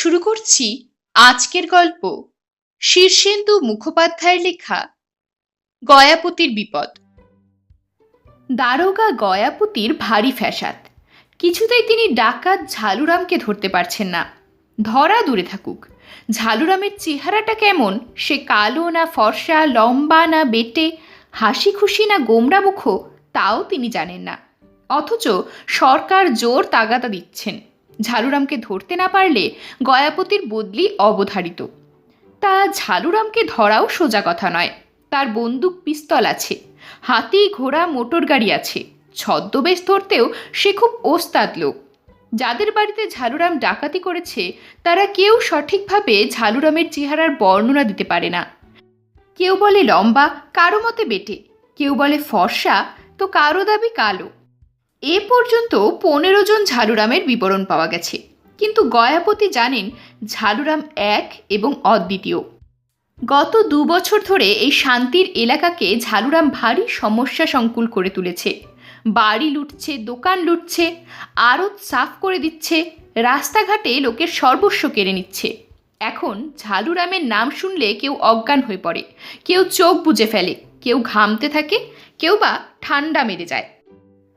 শুরু করছি আজকের গল্প শীর্ষেন্দু মুখোপাধ্যায়ের লেখা গয়াপতির বিপদ। দারোগা গয়াপতির ভারী ফ্যাসাদ। কিছুতেই তিনি ডাকাত ঝালুরামকে ধরতে পারছেন না। ধরা দূরে থাকুক। ঝালুরামের চেহারাটা কেমন? সে কালো না ফর্সা, লম্বা না বেটে হাসি খুশি না গোমরা মুখ তাও তিনি জানেন না। অথচ সরকার জোর তাগাদা দিচ্ছেন। ঝালুরামকে ধরতে না পারলে গয়াপতির বদলি অবধারিত। তা ঝালুরামকে ধরাও সোজা কথা নয়। তার বন্দুক পিস্তল আছে, হাতি, ঘোড়া, মোটর গাড়ি আছে, ছদ্মবেশ ধরতেও সে খুব ওস্তাদ লোক। যাদের বাড়িতে ঝালুরাম ডাকাতি করেছে, তারা কেউ সঠিকভাবে ঝালুরামের চেহারার বর্ণনা দিতে পারে না। কেউ বলে লম্বা, কারও মতে বেটে, কেউ বলে ফর্সা, তো কারও দাবি কালো। এ পর্যন্ত পনেরো জন ঝালুরামের বিবরণ পাওয়া গেছে। কিন্তু গয়াপতি জানেন ঝালুরাম এক এবং অদ্বিতীয়। গত দু বছর ধরে এই শান্তির এলাকাকে ঝালুরাম ভারী সমস্যা সংকুল করে তুলেছে। বাড়ি লুটছে, দোকান লুটছে, আড়ত সাফ করে দিচ্ছে, রাস্তাঘাটে লোকের সর্বস্ব কেড়ে নিচ্ছে। এখন ঝালুরামের নাম শুনলে কেউ অজ্ঞান হয়ে পড়ে, কেউ চোখ বুজে ফেলে, কেউ ঘামতে থাকে, কেউ বা ঠান্ডা মেরে যায়।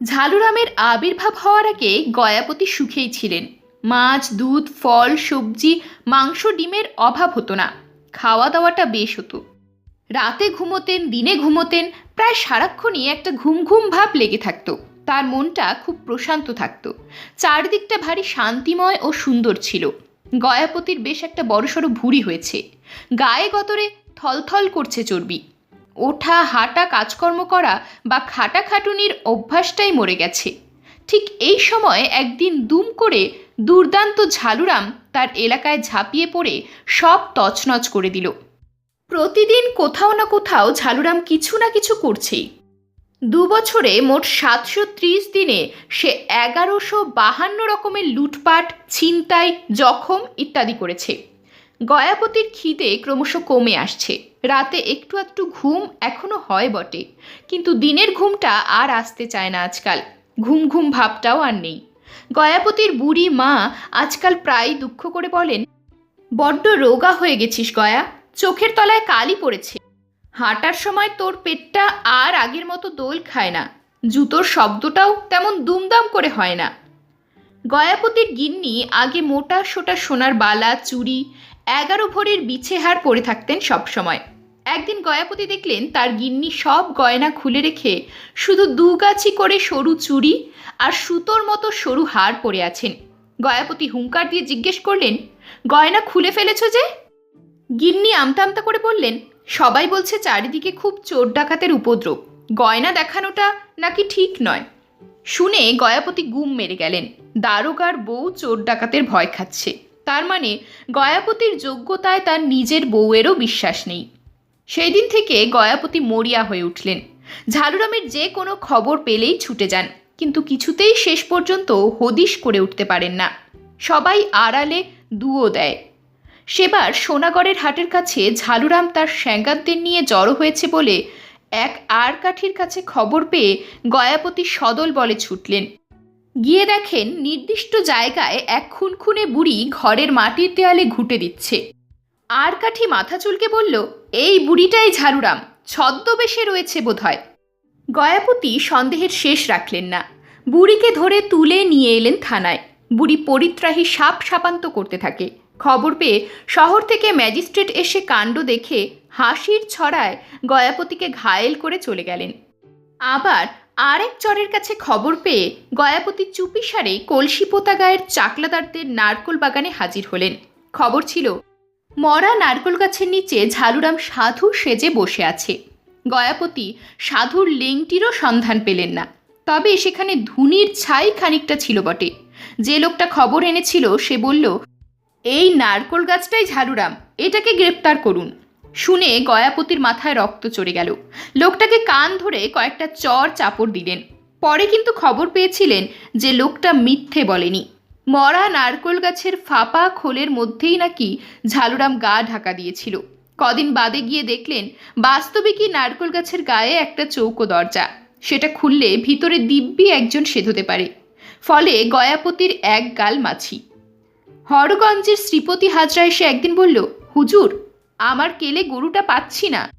ঝালুরামের আবির্ভাব হওয়ার আগে গয়াপতি সুখেই ছিলেন। মাছ, দুধ, ফল, সবজি, মাংস, ডিমের অভাব হতো না। খাওয়া দাওয়াটা বেশ হতো। রাতে ঘুমোতেন, দিনে ঘুমোতেন, প্রায় সারাক্ষণই একটা ঘুম ঘুম ভাব লেগে থাকতো। তার মনটা খুব প্রশান্ত থাকতো। চারদিকটা ভারী শান্তিময় ও সুন্দর ছিল। গয়াপতির বেশ একটা বড়সড় ভুঁড়ি হয়েছে। গায়ে গতরে থলথল করছে চর্বি। ওঠা, হাঁটা, কাজকর্ম করা বা খাটাখাটুনির অভ্যাসটাই মরে গেছে। ঠিক এই সময় একদিন দুম করে দুর্দান্ত ঝালুরাম তার এলাকায় ঝাঁপিয়ে পড়ে সব তছনছ করে দিল। প্রতিদিন কোথাও না কোথাও ঝালুরাম কিছু না কিছু করছেই। দু বছরে মোট সাতশো ত্রিশ দিনে সে এগারোশো বাহান্ন রকমের লুটপাট, ছিনতাই, জখম ইত্যাদি করেছে। গয়াপতির খিদে ক্রমশ কমে আসছে। রাতে একটু একটু ঘুম এখনও হয় বটে। কিন্তু দিনের ঘুমটা আর আসতে চায় না আজকাল। ঘুম ঘুম ভাবটাও আর নেই। গয়াপতির বুড়ি মা আজকাল প্রায় দুঃখ করে বলেন, বড্ড রোগা হয়ে গেছিস গয়া। চোখের তলায় কালি পড়েছে। হাঁটার সময় তোর পেটটা আর আগের মতো দোল খায় না। জুতোর শব্দটাও তেমন দুমদাম করে হয় না। গয়াপতির গিন্নি আগে মোটা সোটা সোনার বালা, চুড়ি, এগারো ভরির বিছে হার পরে থাকতেন সবসময়। একদিন গয়াপতি দেখলেন তার গিন্নি সব গয়না খুলে রেখে শুধু দুগাছি করে সরু চুড়ি আর সুতোর মতো সরু হার পরে আছেন। গয়াপতি হুঙ্কার দিয়ে জিজ্ঞেস করলেন, গয়না খুলে ফেলেছ যে? গিন্নি আমতা আমতা করে বললেন, সবাই বলছে চারিদিকে খুব চোর ডাকাতের উপদ্রব। গয়না দেখানোটা নাকি ঠিক নয়। শুনে গয়াপতি গুম মেরে গেলেন। দারোগার বউ চোর ডাকাতের ভয় খাচ্ছে। তার মানে গয়াপতির যোগ্যতায় তার নিজের বউয়েরও বিশ্বাস নেই। সেই দিন থেকে গয়াপতি মরিয়া হয়ে উঠলেন। ঝালুরামের যে কোনো খবর পেলেই ছুটে যান, কিন্তু কিছুতেই শেষ পর্যন্ত হদিশ করে উঠতে পারেন না। সবাই আড়ালে দুও দেয়। সেবার সোনাগড়ের হাটের কাছে ঝালুরাম তার স্যাঙ্গাতদের নিয়ে জড়ো হয়েছে বলে এক আর কাঠির কাছে খবর পেয়ে গয়াপতি সদল বলে ছুটলেন। গিয়ে দেখেন নির্দিষ্ট জায়গায় এক খুনখুনে বুড়ি ঘরের মাটির দেয়ালে ঘুঁটে দিচ্ছে। আর কাঠি মাথা চুলকে বলল এই বুড়িটাই ঝাড়ুরাম। ছদ্মবেশে রয়েছে বোধহয়। গয়াপতি সন্দেহের শেষ রাখলেন না। বুড়িকে ধরে তুলে নিয়ে এলেন থানায়। বুড়ি পরিত্রাহী সাপ সাপান্ত করতে থাকে। খবর পেয়ে শহর থেকে ম্যাজিস্ট্রেট এসে কাণ্ড দেখে হাসির ছড়ায় গয়াপতিকে ঘায়েল করে চলে গেলেন। আবার আরেক চরের কাছে খবর পেয়ে গয়াপতি চুপিসারে কলসিপোতা গায়ের চাকলাদারদের নারকোল বাগানে হাজির হলেন। খবর ছিল মরা নারকোল গাছের নিচে ঝালুরাম সাধু সেজে বসে আছে। গয়াপতি সাধুর লেংটিরও সন্ধান পেলেন না। তবে সেখানে ধুনির ছাই খানিকটা ছিল বটে। যে লোকটা খবর এনেছিল, সে বলল, এই নারকোল গাছটাই ঝাড়ুরাম এটাকে গ্রেপ্তার করুন। শুনে গয়াপতির মাথায় রক্ত চড়ে গেল। লোকটাকে কান ধরে কয়েকটা চর চাপড় দিলেন। পরে কিন্তু খবর পেয়েছিলেন যে লোকটা মিথ্যে বলেনি। মরা নারকোল গাছের ফাঁপা খোলের মধ্যেই নাকি ঝালুরাম গা ঢাকা দিয়েছিল। কদিন বাদে গিয়ে দেখলেন, বাস্তবিকই নারকোল গাছের গায়ে একটা চৌকো দরজা। সেটা খুললে ভিতরে দিব্যি একজন সেধতে পারে। ফলে গয়াপতির এক গাল মাছি। হরগঞ্জের শ্রীপতি হাজরা এসে একদিন বলল, হুজুর, আমার কেলে গরুটা পাচ্ছি না।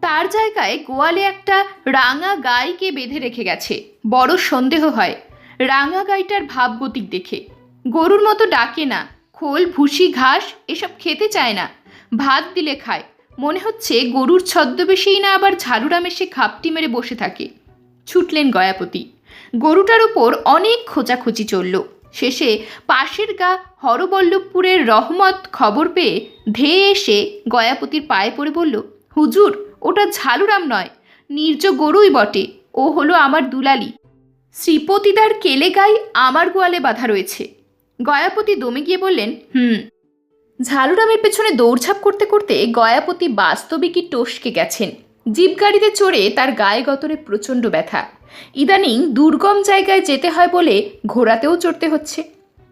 তার জায়গায় গোয়ালে একটা রাঙা গাইকে বেঁধে রেখে গেছে। বড় সন্দেহ হয়। রাঙা গাইটার ভাবগতিক দেখে। গরুর মতো ডাকে না, খোল, ভুসি, ঘাস, এসব খেতে চায় না। ভাত দিলে খায়। মনে হচ্ছে গরুর ছদ্মবেশেই না আবার ঝাড়ুরাম এসে খাপটি মেরে বসে থাকে। ছুটলেন গয়াপতি। গরুটার উপর অনেক খোঁচাখুচি চলল। শেষে পাশের গা হরবল্লভপুরের রহমত খবর পেয়ে ধেয়ে এসে গয়াপতির পায়ে পড়ে বলল, হুজুর, ওটা ঝালুরাম নয়। নির্জ গরুই বটে। ও হলো আমার দুলালি। শ্রীপতিদার কেলে গাই আমার গোয়ালে বাধা রয়েছে। গয়াপতি দমে গিয়ে বললেন, হুম। ঝালুরামের পেছনে দৌড়ঝাঁপ করতে করতে গয়াপতি বাস্তবিকই টসকে গেছেন। জিপ গাড়িতে চড়ে তার গায়ে গতরে প্রচণ্ড ব্যথা। ইদানিং দুর্গম জায়গায় যেতে হয় বলে ঘোড়াতেও চড়তে হচ্ছে।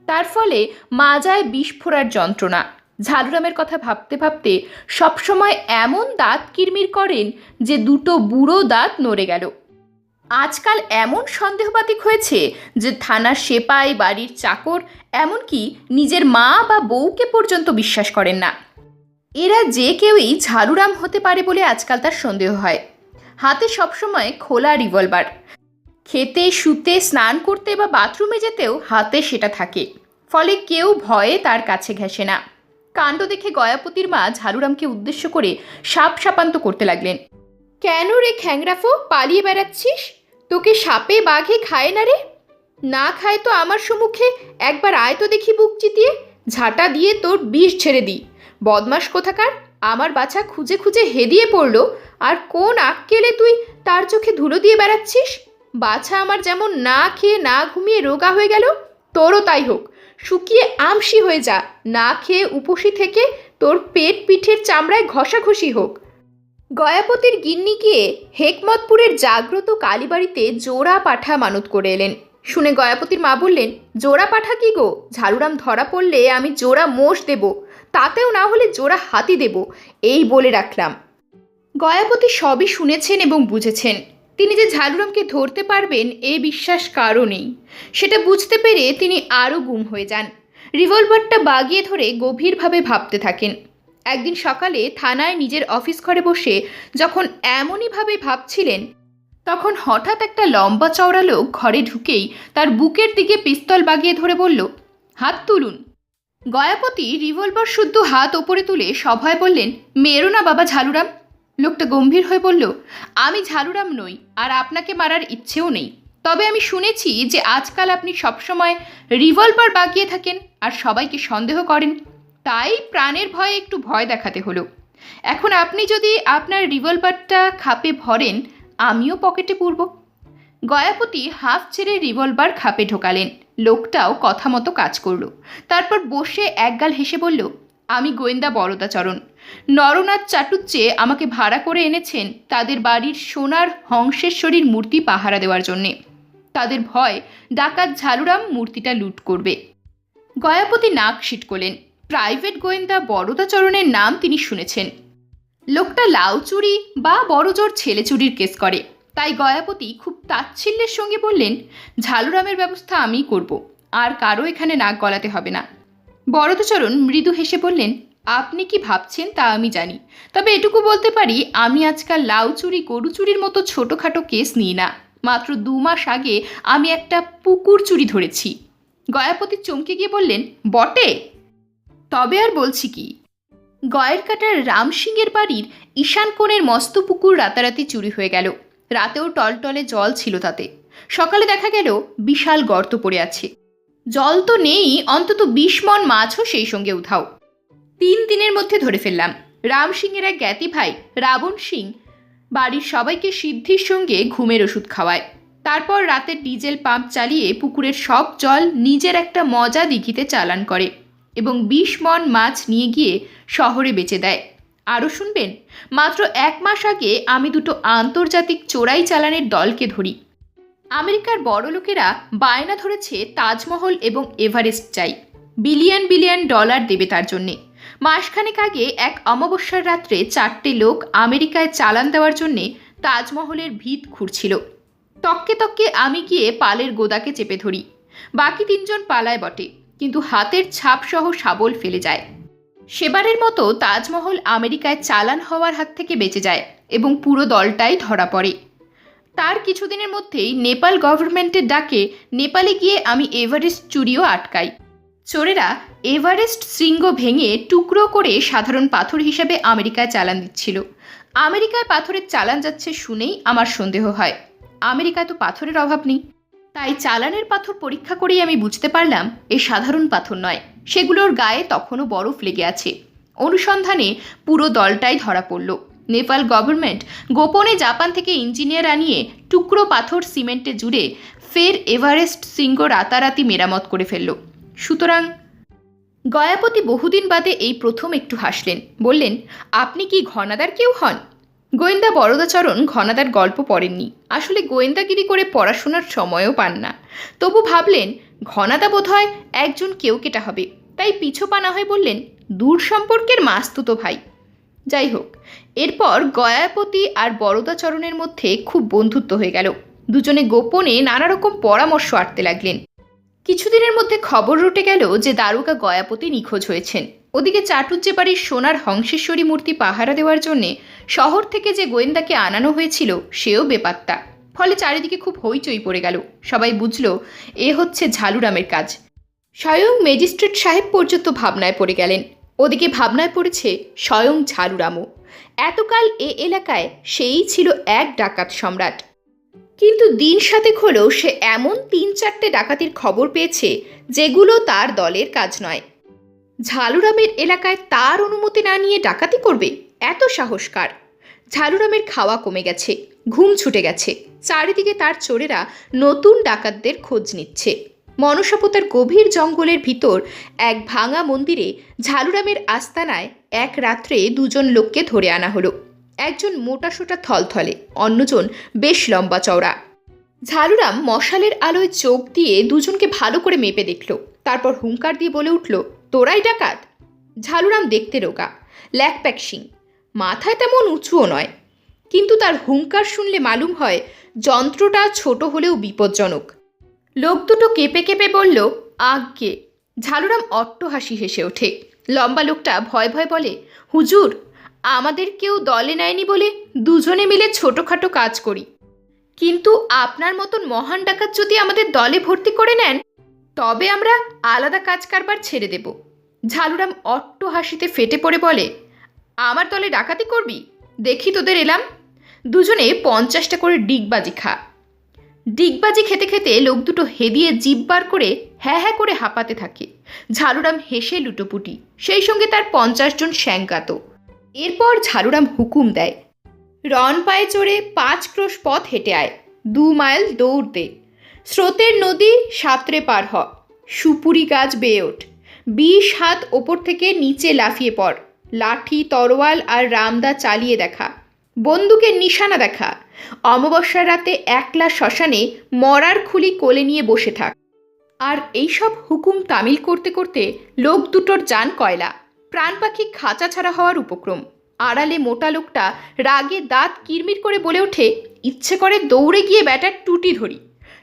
তার ফলে মাজায় বিষ ফোড়ার যন্ত্রণা। ঝালুরামের কথা ভাবতে ভাবতে সবসময় এমন দাঁত কিরমির করেন যে দুটো বুড়ো দাঁত নড়ে গেল। আজকাল এমন সন্দেহবাতিক হয়েছে যে থানার সেপাই বাড়ির চাকর এমনকি নিজের মা বা বউকে পর্যন্ত বিশ্বাস করেন না। এরা যে কেউই ঝাড়ুরাম হতে পারে বলে আজকাল তার সন্দেহ হয়। হাতে সবসময় খোলা রিভলভার। খেতে, শুতে, স্নান করতে বা বাথরুমে যেতেও হাতে সেটা থাকে। ফলে কেউ ভয়ে তার কাছে ঘেঁষে না। কাণ্ড দেখে গয়াপতির মা ঝাড়ুরামকে উদ্দেশ্য করে সাপ সাপান্ত করতে লাগলেন। কেন রে খ্যাংরাফো, পালিয়ে বেড়াচ্ছিস? তোকে সাপে, বাঘে খায় না রে? না খায় তো আমার সম্মুখে। একবার আয় তো দেখি বুক চিতিয়ে। ঝাঁটা দিয়ে তোর বিষ ছেড়ে দিই। বদমাস কোথাকার? আমার বাছা খুঁজে খুঁজে হেদিয়ে পড়ল। আর কোন আক্কেলে তুই তার চোখে ধুলো দিয়ে বেড়াচ্ছিস? বাছা আমার যেমন না খেয়ে না ঘুমিয়ে রোগা হয়ে গেল, তোরও তাই হোক। শুকিয়ে আমসি হয়ে যা। না খেয়ে উপসি থেকে তোর পেট পিঠের চামড়ায় ঘষাঘষি হোক। গয়াপতির গিন্নি গিয়ে হেকমতপুরের জাগ্রত কালীবাড়িতে জোড়া পাঠা মানত করে এলেন। শুনে গয়াপতির মা বললেন, জোড়া পাঠা কি গো? ঝাড়ুরাম ধরা পড়লে আমি জোড়া মোষ দেব, তাতেও না হলে জোড়া হাতি দেব, এই বলে রাখলাম। গয়াপতি সবই শুনেছেন এবং বুঝেছেন। তিনি যে ঝাড়ুরামকে ধরতে পারবেন, এ বিশ্বাস কারও নেই। সেটা বুঝতে পেরে তিনি আরও গুম হয়ে যান। রিভলভারটা বাগিয়ে ধরে গভীরভাবে ভাবতে থাকেন। একদিন সকালে থানায় নিজের অফিস ঘরে বসে যখন এমনইভাবে ভাবছিলেন, তখন হঠাৎ একটা লম্বা চওড়া লোক ঘরে ঢুকেই তার বুকের দিকে পিস্তল বাগিয়ে ধরে বলল, হাত তুলুন। গয়াপতি রিভলভার শুদ্ধ হাত ওপরে তুলে সভায় বললেন, মেরো না বাবা ঝালুরাম। লোকটা গম্ভীর হয়ে বলল, আমি ঝালুরাম নই আর আপনাকে মারার ইচ্ছেও নেই। তবে আমি শুনেছি যে আজকাল আপনি সবসময় রিভলভার বাগিয়ে থাকেন আর সবাইকে সন্দেহ করেন। তাই প্রাণের ভয়ে একটু ভয় দেখাতে হলো। এখন আপনি যদি আপনার রিভলভারটা খাপে ভরেন, আমিও পকেটে পুরব। গয়াপতি হাফ ছেড়ে রিভলভার খাপে ঢোকালেন। লোকটাও কথা মতো কাজ করল। তারপর বসে একগাল হেসে বলল, আমি গোয়েন্দা বরদাচরণ। নরনাথ চাটুচ্চে আমাকে ভাড়া করে এনেছেন তাদের বাড়ির সোনার হংসেশ্বরীর মূর্তি পাহারা দেওয়ার জন্যে। তাদের ভয় ডাকাত ঝালুরাম মূর্তিটা লুট করবে। গয়াপতি নাক করলেন প্রাইভেট গোয়েন্দা বরদাচরণের নাম তিনি শুনেছেন। লোকটা লাউ চুরি বা বড়জোর ছেলে চুরির কেস করে। তাই গয়াপতি খুব তাচ্ছিল্যের সঙ্গে বললেন, ঝালুরামের ব্যবস্থা আমিই করব, আর কারও এখানে নাক গলাতে হবে না। বরদচরণ মৃদু হেসে বললেন, আপনি কি ভাবছেন তা আমি জানি, তবে এটুকু বলতে পারি, আমি আজকাল লাউ চুরি, গরু চুরির মতো ছোটোখাটো কেস নিই না। মাত্র দু মাস আগে আমি একটা পুকুর চুরি ধরেছি। গয়াপতি চমকে গিয়ে বললেন, বটে? তবে আর বলছি কি? গয়ের কাটার রাম সিংয়ের বাড়ির ঈশান কোণের মস্ত পুকুর রাতারাতি চুরি হয়ে গেল। রাতেও টলটলে জল ছিল তাতে। সকালে দেখা গেল বিশাল গর্ত পড়ে আছে। জল তো নেই, অন্তত বিশ মন মাছও সেই সঙ্গে উধাও। তিন দিনের মধ্যে ধরে ফেললাম। রাম সিংয়ের এক জ্ঞাতি ভাই, রাবণ সিং, বাড়ির সবাইকে সিদ্ধির সঙ্গে ঘুমের ওষুধ খাওয়ায়। তারপর রাতে ডিজেল পাম্প চালিয়ে পুকুরের সব জল নিজের একটা মজা দিঘিতে চালান করে। এবং বিশ মন মাছ নিয়ে গিয়ে শহরে বেচে দেয়। আরও শুনবেন? মাত্র এক মাস আগে আমি দুটো আন্তর্জাতিক চোরাই চালানের দলকে ধরি। আমেরিকার বড় লোকেরা বায়না ধরেছে তাজমহল এবং এভারেস্ট চাই। বিলিয়ন বিলিয়ন ডলার দেবে তার জন্যে। মাসখানেক আগে এক অমাবস্যার রাত্রে চারটে লোক আমেরিকায় চালান দেওয়ার জন্যে তাজমহলের ভিত খুঁড়ছিল। তককে তককে আমি গিয়ে পালের গোদাকে চেপে ধরি। বাকি তিনজন পালায় বটে। কিন্তু হাতের ছাপ সহ শাবল ফেলে যায়। সেবারের মতো তাজমহল আমেরিকায় চালান হওয়ার হাত থেকে বেঁচে যায় এবং পুরো দলটাই ধরা পড়ে। তার কিছুদিনের মধ্যেই নেপাল গভর্নমেন্টের ডাকে নেপালে গিয়ে আমি এভারেস্ট চুরিও আটকাই। চোরেরা এভারেস্ট শৃঙ্গ ভেঙে টুকরো করে সাধারণ পাথর হিসেবে আমেরিকায় চালান দিচ্ছিল। আমেরিকায় পাথরের চালান যাচ্ছে শুনেই আমার সন্দেহ হয়। আমেরিকায় তো পাথরের অভাব নেই। তাই চালানের পাথর পরীক্ষা করেই আমি বুঝতে পারলাম, এ সাধারণ পাথর নয়। সেগুলোর গায়ে তখনও বরফ লেগে আছে। অনুসন্ধানে পুরো দলটাই ধরা পড়ল। নেপাল গভর্নমেন্ট গোপনে জাপান থেকে ইঞ্জিনিয়ার আনিয়ে টুকরো পাথর সিমেন্টে জুড়ে ফের এভারেস্ট শৃঙ্গ রাতারাতি মেরামত করে ফেলল। সুতরাং গয়াপতি বহুদিন বাদে এই প্রথম একটু হাসলেন। বললেন, আপনি কি ঘনাদার কেউ হন? গোয়েন্দা বরদাচরণ ঘনাদার গল্প পড়েননি। আসলে গোয়েন্দাগিরি করে পড়াশোনার সময়ও পান না। তবু ভাবলেন, ঘনাদা বোধহয় একজন কেউ কেটা হবে। তাই পিছু পানা হয়ে বললেন, দূর সম্পর্কের মাস্তুতো ভাই। যাই হোক, এরপর গয়াপতি আর বরদাচরণের মধ্যে খুব বন্ধুত্ব হয়ে গেল। দুজনে গোপনে নানা রকম পরামর্শ আটতে লাগলেন। কিছুদিনের মধ্যে খবর রটে গেল যে দারুকা গয়াপতি নিখোঁজ হয়েছেন। ওদিকে চাটুজ্জে বাড়ির সোনার হংসেশ্বরী মূর্তি পাহারা দেওয়ার জন্যে শহর থেকে যে গোয়েন্দাকে আনানো হয়েছিল, সেও বেপাত্তা। ফলে চারিদিকে খুব হইচই পড়ে গেল। সবাই বুঝল, এ হচ্ছে ঝালুরামের কাজ। স্বয়ং ম্যাজিস্ট্রেট সাহেব পর্যন্ত ভাবনায় পড়ে গেলেন। ওদিকে ভাবনায় পড়েছে, স্বয়ং ঝালুরামও। এতকাল এ এলাকায় সেই ছিল এক ডাকাত সম্রাট। কিন্তু দিন সাতেক হলেও সে এমন তিন চারটে ডাকাতির খবর পেয়েছে, যেগুলো তার দলের কাজ নয়। ঝালুরামের এলাকায় তার অনুমতি না নিয়ে ডাকাতি করবে এত সাহসকার। ঝালুরামের খাওয়া কমে গেছে, ঘুম ছুটে গেছে। চারিদিকে তার চোরেরা নতুন ডাকাতদের খোঁজ নিচ্ছে। মনসাপতার গভীর জঙ্গলের ভিতর এক ভাঙা মন্দিরে ঝালুরামের আস্তানায় এক রাত্রে দুজন লোককে ধরে আনা হলো। একজন মোটাসোটা থলথলে, অন্যজন বেশ লম্বা চওড়া। ঝালুরাম মশালের আলোয় চোখ দিয়ে দুজনকে ভালো করে মেপে দেখল। তারপর হুঙ্কার দিয়ে বলে উঠল তোরাই ডাকাত? ঝালুরাম দেখতে রোগা। ল্যাকপ্যাক সিং, মাথায় তেমন উঁচুও নয়। কিন্তু তার হুঙ্কার শুনলে মালুম হয়, যন্ত্রটা ছোট হলেও বিপজ্জনক। লোক দুটো কেঁপে কেঁপে বলল, আজ্ঞে। ঝালুরাম অট্ট হাসি হেসে ওঠে। লম্বা লোকটা ভয় ভয় বলে, হুজুর, আমাদের কেউ দলে নেয়নি বলে দুজনে মিলে ছোটোখাটো কাজ করি। কিন্তু আপনার মতন মহান ডাকাত যদি আমাদের দলে ভর্তি করে নেন তবে আমরা আলাদা কাজ কারবার ছেড়ে দেব। ঝালুরাম অট্ট হাসিতে ফেটে পড়ে বলে, আমার দলে ডাকাতি করবি? দেখি তোদের এলাম। দুজনে পঞ্চাশটা করে ডিগবাজি খা। ডিগবাজি খেতে খেতে লোক দুটো হেদিয়ে জিভ বার করে হ্যাঁ হ্যাঁ করে হাঁপাতে থাকে। ঝালুরাম হেসে লুটোপুটি, সেই সঙ্গে তার পঞ্চাশ জন শ্যাঙ্কাত এরপর ঝালুরাম হুকুম দেয় রন পায়ে চড়ে পাঁচ ক্রোশ পথ হেঁটে আয়, দু মাইল দৌড় দে। স্রোতের নদী সাঁতরে পার হ। সুপুরি গাছ বেয়ে ওঠ। বিশ হাত ওপর থেকে নিচে লাফিয়ে পড়। লাঠি, তরোয়াল আর রামদা চালিয়ে দেখা। বন্দুকের নিশানা দেখা। অমাবস্যার রাতে একলা শ্মশানে মরার খুলি কোলে নিয়ে বসে থাক। আর এইসব হুকুম তামিল করতে করতে লোক দুটোর যান কয়লা। প্রাণ পাখি খাঁচা ছাড়া হওয়ার উপক্রম। আড়ালে মোটা লোকটা রাগে দাঁত কিরমির করে বলে ওঠে, ইচ্ছে করে দৌড়ে গিয়ে ব্যাটার টুটি ধরি।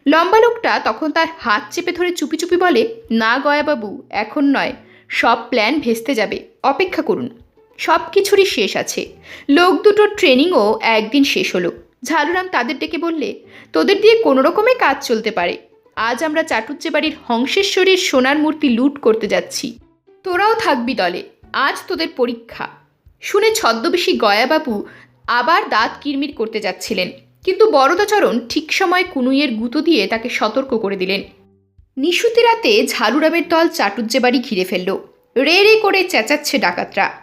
লম্বা লোকটা তখন তার হাত চেপে ধরে চুপি চুপি বলে, না গয়াবাবু, এখন নয়। সব প্ল্যান ভেস্তে যাবে। অপেক্ষা করুন। সব কিছুরই শেষ আছে। লোক দুটোর ট্রেনিংও একদিন শেষ হলো। ঝালুরাম তাদের ডেকে বললে, তোদের দিয়ে কোনো রকমে কাজ চলতে পারে। আজ আমরা চাটুজ্জে বাড়ির হংসেশ্বরীর সোনার মূর্তি লুট করতে যাচ্ছি। তোরাও থাকবি দলে। আজ তোদের পরীক্ষা। শুনে ছদ্মবেশী গয়াবাবু আবার দাঁত কিরমির করতে যাচ্ছিলেন। কিন্তু বরদাচরণ ঠিক সময় কুনুইয়ের গুঁতো দিয়ে তাকে সতর্ক করে দিলেন। নিশুতি রাতে ঝালুরামের দল চাটুজ্জে বাড়ি ঘিরে ফেলল। রে রে করে চেঁচাচ্ছে ডাকাতরা।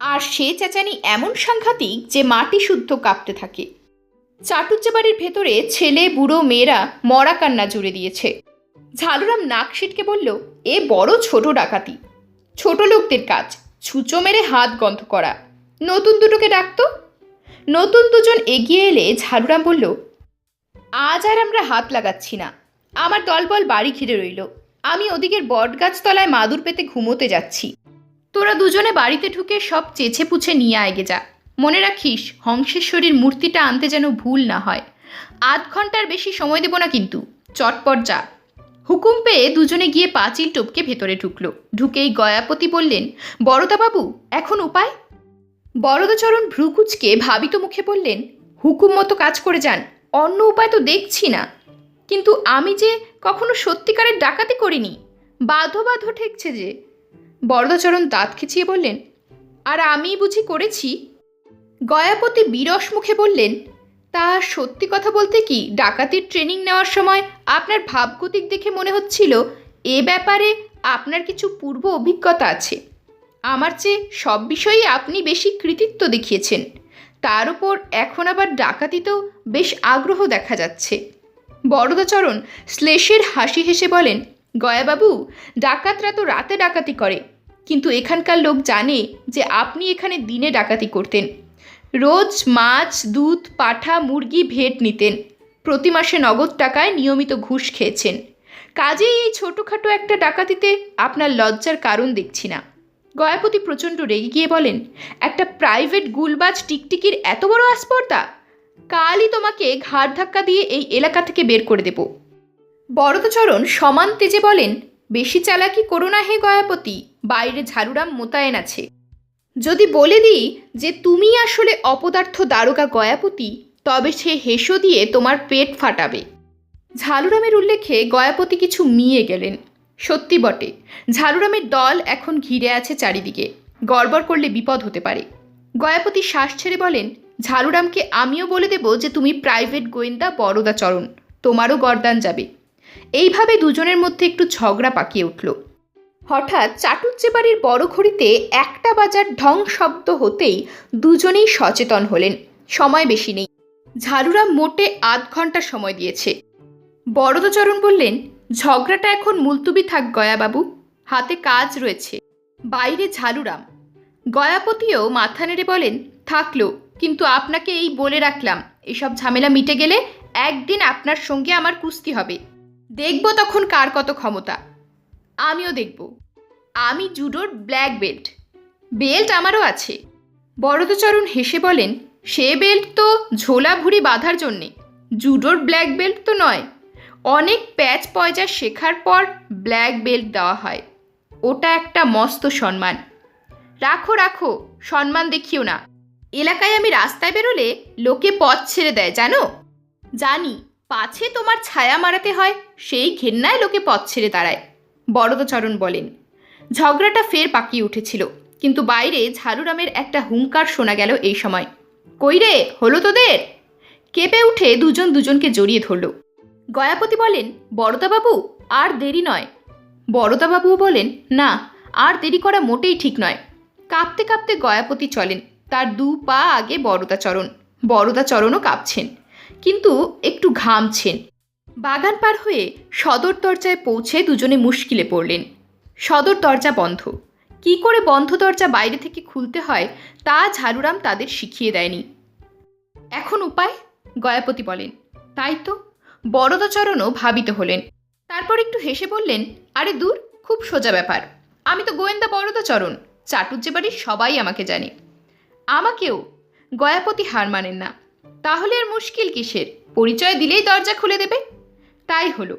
আর সে চেঁচানি এমন সাংঘাতিক যে মাটি শুদ্ধ কাঁপতে থাকে। চাটুজ্জে বাড়ির ভেতরে ছেলে, বুড়ো, মেয়েরা মরা কান্না জুড়ে দিয়েছে। ঝালুরাম নাক সিটকে বলল, এ বড় ছোট ডাকাতি। ছোট লোকদের কাজ, ছুঁচো মেরে হাত গন্ধ করা। নতুন দুটোকে ডাকতো নতুন দুজন এগিয়ে এলে ঝাড়ুরাম বলল, আজ আর আমরা হাত লাগাচ্ছি না। আমার দলবল বাড়ি ঘিরে রইল। আমি ওদিকের বটগাছ তলায় মাদুর পেতে ঘুমোতে যাচ্ছি। তোরা দুজনে বাড়িতে ঢুকে সব চেছে পুছে নিয়ে আগে যা। মনে রাখিস, হংসেশ্বরীর মূর্তিটা আনতে যেন ভুল না হয়। আধ ঘণ্টার বেশি সময় দেব না কিন্তু। চটপট যা। হুকুম পেয়ে দুজনে গিয়ে পাঁচিল টপকে ভেতরে ঢুকলো। ঢুকেই গয়াপতি বললেন, বড়দাবাবু, এখন উপায়? বরদাচরণ ভ্রুকুচকে ভাবিত মুখে বললেন, হুকুম মতো কাজ করে যান, অন্য উপায় তো দেখছি না। কিন্তু আমি যে কখনো সত্যিকারের ডাকাতি করিনি বাধো বাধো ঠেকছে যে। বরদাচরণ দাঁত খিচিয়ে বললেন, আর আমি বুঝি করেছি? গয়াপতি বিরস মুখে বললেন, তা সত্যি কথা বলতে কি ডাকাতির ট্রেনিং নেওয়ার সময় আপনার ভাবগতিক দেখে মনে হচ্ছিল, এ ব্যাপারে আপনার কিছু পূর্ব অভিজ্ঞতা আছে? আমার চেয়ে সব বিষয়েই আপনি বেশি কৃতিত্ব দেখিয়েছেন। তার উপর এখন আবার ডাকাতিতেও বেশ আগ্রহ দেখা যাচ্ছে। বরদাচরণ শ্লেষের হাসি হেসে বলেন, গয়াবাবু, ডাকাতরা তো রাতে ডাকাতি করে। কিন্তু এখানকার লোক জানে যে আপনি এখানে দিনে ডাকাতি করতেন। রোজ মাছ, দুধ, পাঠা, মুরগি ভেট নিতেন। প্রতি মাসে নগদ টাকায় নিয়মিত ঘুষ খেয়েছেন। কাজেই এই ছোটোখাটো একটা ডাকাতিতে আপনার লজ্জার কারণ দেখছি না। গয়াপতি প্রচণ্ড রেগে গিয়ে বলেন, একটা প্রাইভেট গুলবাজ টিকটিকির এত বড় আস্পর্ধা? কালই তোমাকে ঘাড় ধাক্কা দিয়ে এই এলাকা থেকে বের করে দেব। বরদচরণ সমান তেজে বলেন, বেশি চালাকি করো না হে গয়াপতি, বাইরে ঝাড়ুরাম মোতায়েন আছে। যদি বলে দিই যে তুমি আসলে অপদার্থ দারোগা গয়াপতি, তবে সে হেসো দিয়ে তোমার পেট ফাটাবে। ঝালুরামের উল্লেখে গয়াপতি কিছু মিয়ে গেলেন। সত্যি বটে। ঝাড়ুরামের দল এখন ঘিরে আছে চারিদিকে। গড়বড় করলে বিপদ হতে পারে। গয়াপতি শ্বাস ছেড়ে বলেন, ঝাড়ুরামকে আমিও বলে দেব যে তুমি প্রাইভেট গোয়েন্দা বরদাচরণ তোমারও গরদান যাবে। এইভাবে দুজনের মধ্যে একটু ঝগড়া পাকিয়ে উঠল। হঠাৎ চাটুজ্জে বাড়ির বড় ঘড়িতে একটা বাজার ঢং শব্দ হতেই দুজনেই সচেতন হলেন। সময় বেশি নেই। ঝাড়ুরাম মোটে আধ ঘণ্টা সময় দিয়েছে। বরদচরণ বললেন ঝগড়াটা এখন মুলতুবি থাক গয়াবাবু, হাতে কাজ রয়েছে। বাইরে ঝালুরাম। গয়াপতিও মাথা নেড়ে বলেন, থাকল, কিন্তু আপনাকে এই বলে রাখলাম, এসব ঝামেলা মিটে গেলে একদিন আপনার সঙ্গে আমার কুস্তি হবে। দেখব তখন কার কত ক্ষমতা। আমিও দেখব। আমি জুডোর ব্ল্যাক বেল্ট। বেল্ট আমারও আছে। বরদচরণ হেসে বলেন, সে বেল্ট তো ঝোলা ভুড়ি বাঁধার জন্যে। জুডোর ব্ল্যাক বেল্ট তো নয়। অনেক প্যাচ পয়জা শেখার পর ব্ল্যাক বেল্ট দেওয়া হয়। ওটা একটা মস্ত সম্মান। রাখো রাখো, সম্মান দেখিও না। এলাকায় আমি রাস্তায় বেরোলে লোকে পথ ছেড়ে দেয়, জানো? জানি, পাছে তোমার ছায়া মারাতে হয়, সেই ঘেন্নায় লোকে পথ ছেড়ে দাঁড়ায়, বরদচরণ বলেন। ঝগড়াটা ফের পাকিয়ে উঠেছিল, কিন্তু বাইরে ঝাড়ুরামের একটা হুঙ্কার শোনা গেল এই সময়। কই রে হলো তোদের? কেঁপে উঠে দুজন দুজনকে জড়িয়ে ধরল। গয়াপতি বলেন, বড়দাবাবু, আর দেরি নয়। বড়দাবাবুও বলেন, না, আর দেরি করা মোটেই ঠিক নয়। কাঁপতে কাঁপতে গয়াপতি চলেন। তার দু পা আগে বড়দাচরণ। বড়দাচরণও কাঁপছেন, কিন্তু একটু ঘামছেন। বাগান পার হয়ে সদর দরজায় পৌঁছে দুজনে মুশকিলে পড়লেন। সদর দরজা বন্ধ। কি করে বন্ধ দরজা বাইরে থেকে খুলতে হয়, তা ঝাড়ুরাম তাদের শিখিয়ে দেয়নি। এখন উপায়? গয়াপতি বলেন। তাই তো বরদাচরণও ভাবিত হলেন। তারপর একটু হেসে বললেন, আরে দূর, খুব সোজা ব্যাপার। আমি তো গোয়েন্দা বরদাচরণ চাটুজ্জে বাড়ির সবাই আমাকে জানে। আমাকেও গয়াপতি হার মানেন না। তাহলে আর মুশকিল কিসের? পরিচয় দিলেই দরজা খুলে দেবে? তাই হলো।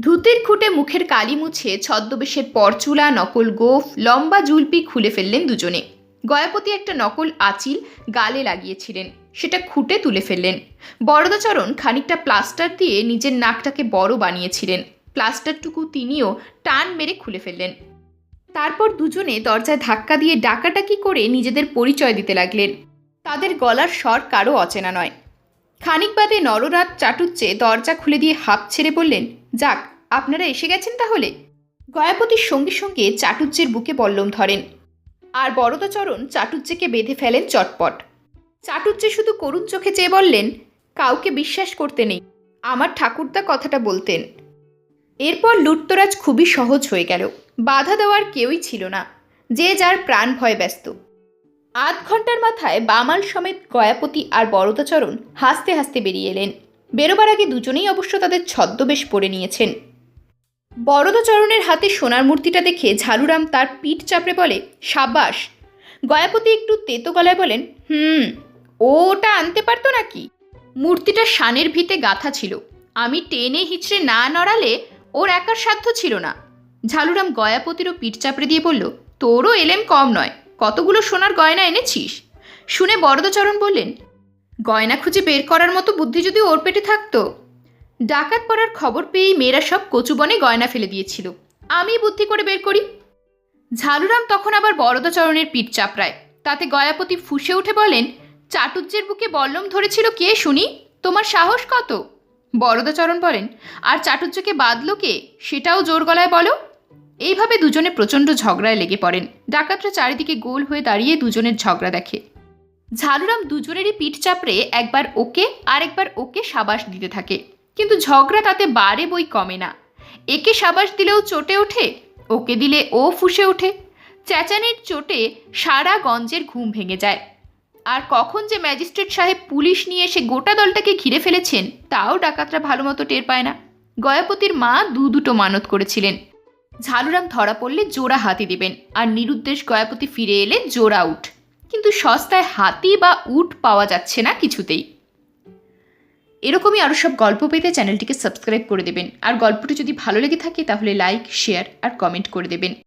ধুতির খুঁটে মুখের কালি মুছে ছদ্মবেশের পরচুলা, নকল গোফ, লম্বা জুলপি খুলে ফেললেন দুজনে। গয়াপতি একটা নকল আঁচিল গালে লাগিয়েছিলেন। সেটা খুঁটে তুলে ফেললেন। বরদাচরণ খানিকটা প্লাস্টার দিয়ে নিজের নাকটাকে বড় বানিয়েছিলেন। প্লাস্টারটুকু তিনিও টান মেরে খুলে ফেললেন। তারপর দুজনে দরজায় ধাক্কা দিয়ে ডাকাডাকি করে নিজেদের পরিচয় দিতে লাগলেন। তাদের গলার স্বর কারও অচেনা নয়। খানিক বাদে নররাত চাটুচ্চে দরজা খুলে দিয়ে হাঁপ ছেড়ে বললেন, যাক, আপনারা এসে গেছেন তাহলে? গয়াপতির সঙ্গে সঙ্গে চাটুজ্জের বুকে বল্লম ধরেন। আর বরদাচরণ চাটুজ্জেকে বেঁধে ফেলেন চটপট। চাটুজ্জে শুধু করুণ চোখে চেয়ে বললেন, কাউকে বিশ্বাস করতে নেই। আমার ঠাকুরদা কথাটা বলতেন। এরপর লুটতরাজ খুবই সহজ হয়ে গেল। বাধা দেওয়ার কেউই ছিল না। যে যার প্রাণ ভয় ব্যস্ত। আধ ঘণ্টার মাথায় বামাল সমেত গয়াপতি আর বরদাচরণ হাসতে হাসতে বেরিয়ে এলেন। বেরোবার আগে দুজনেই অবশ্য তাদের ছদ্মবেশ পরে নিয়েছেন। বরদাচরণের হাতে সোনার মূর্তিটা দেখে ঝাড়ুরাম তার পিঠ চাপড়ে বলে, সাবাস। গয়াপতি একটু তেতো গলায় বলেন, হুম। ও ওটা আনতে পারতো নাকি? মূর্তিটা শানের ভিতে গাঁথা ছিল। আমি টেনে হিচড়ে না নড়ালে ওর একার সাধ্য ছিল না। ঝালুরাম গয়াপতিরও পিঠ চাপড়ে দিয়ে বলল, তোরও এলেম কম নয়। কতগুলো সোনার গয়না এনেছিস? শুনে বরদচরণ বললেন, গয়না খুঁজে বের করার মতো বুদ্ধি যদি ওর পেটে থাকতো? ডাকাত পড়ার খবর পেয়েই মেয়েরা সব কচুবনে গয়না ফেলে দিয়েছিল। আমি বুদ্ধি করে বের করি? ঝালুরাম তখন আবার বরদাচরণের পিঠ চাপড়ায়। তাতে গয়াপতি ফুঁসে উঠে বলেন চাটুজ্যের বুকে বল্লম ধরেছিল কে, শুনি? তোমার সাহস কত? বরদাচরণ বলেন, আর চাটুজ্যকে বাদলো কে? সেটাও জোর গলায় বলো। এইভাবে দুজনে প্রচণ্ড ঝগড়ায় লেগে পড়েন। ডাকাতরা চারিদিকে গোল হয়ে দাঁড়িয়ে দুজনের ঝগড়া দেখে। ঝাড়ুরাম দুজনেরই পিঠ চাপড়ে একবার ওকে, আরেকবার ওকে সাবাস দিতে থাকে। কিন্তু ঝগড়া তাতে বারে বই কমে না। একে সাবাস দিলেও চটে ওঠে, ওকে দিলে ও ফুসে ওঠে। চেঁচানির চোটে সারা গঞ্জের ঘুম ভেঙে যায়। আর কখন যে ম্যাজিস্ট্রেট সাহেব পুলিশ নিয়ে এসে গোটা দলটাকে ঘিরে ফেলেছেন, তাও ডাকাতরা ভালো মতো টের পায় না। গয়াপতির মা দু দুটো মানত করেছিলেন। ঝালুরাম ধরা পড়লে জোড়া হাতি দেবেন আর নিরুদ্দেশ গয়াপতি ফিরে এলে জোড়া উঠ। কিন্তু সস্তায় হাতি বা উট পাওয়া যাচ্ছে না কিছুতেই। এরকমই আরও সব গল্প পেতে চ্যানেলটিকে সাবস্ক্রাইব করে দেবেন। আর গল্পটি যদি ভালো লেগে থাকে তাহলে লাইক, শেয়ার আর কমেন্ট করে দেবেন।